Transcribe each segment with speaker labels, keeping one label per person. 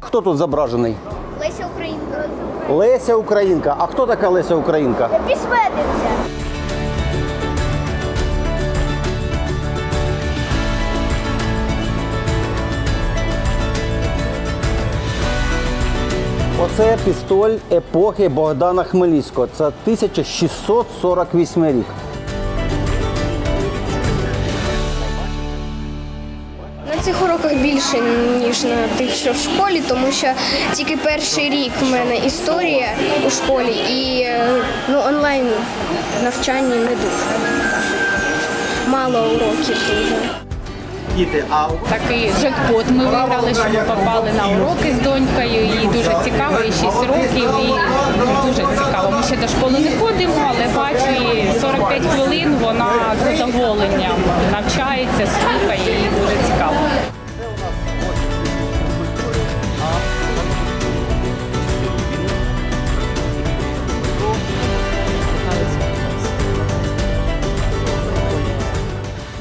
Speaker 1: Хто тут зображений?
Speaker 2: Леся Українка.
Speaker 1: Леся Українка. А хто така Леся Українка?
Speaker 2: Письменниця.
Speaker 1: Оце пістоль епохи Богдана Хмельницького. Це 1648 рік.
Speaker 3: Цих уроках більше, ніж на тих, що в школі, тому що тільки перший рік в мене історія у школі і е, ну, онлайн навчання не дуже. Мало уроків дуже.
Speaker 4: Такий джекпот ми виграли, що ми попали на уроки з донькою. І дуже цікаво, і 6 років, і дуже цікаво. Ми ще до школи не ходимо, але бачу, і 45 хвилин вона з задоволенням навчається, слухає,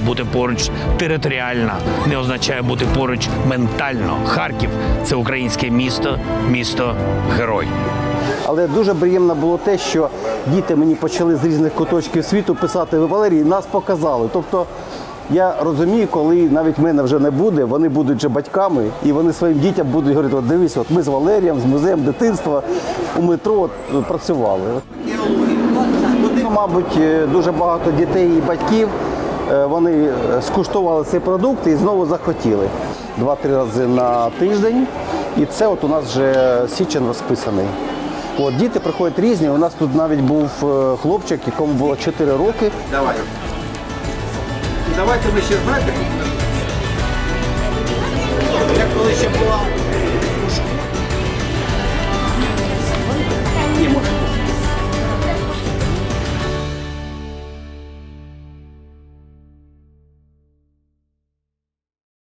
Speaker 5: Бути поруч територіально не означає бути поруч ментально. Харків це українське місто, місто герой.
Speaker 1: Але дуже приємно було те, що діти мені почали з різних куточків світу писати Валерій, нас показали. Тобто я розумію, коли навіть мене вже не буде, вони будуть вже батьками, і вони своїм дітям будуть говорити, от дивись, от ми з Валерієм, з музеєм дитинства у метро от, працювали. Мабуть, е, дуже багато дітей і батьків вони е, скуштували цей продукт і знову захотіли. Два-три рази на тиждень. І це от у нас вже січень розписаний. От, діти приходять різні. У нас тут навіть був е, хлопчик, якому було 4 роки. Давай. Давайте ми ще знаєте. Як коли ще була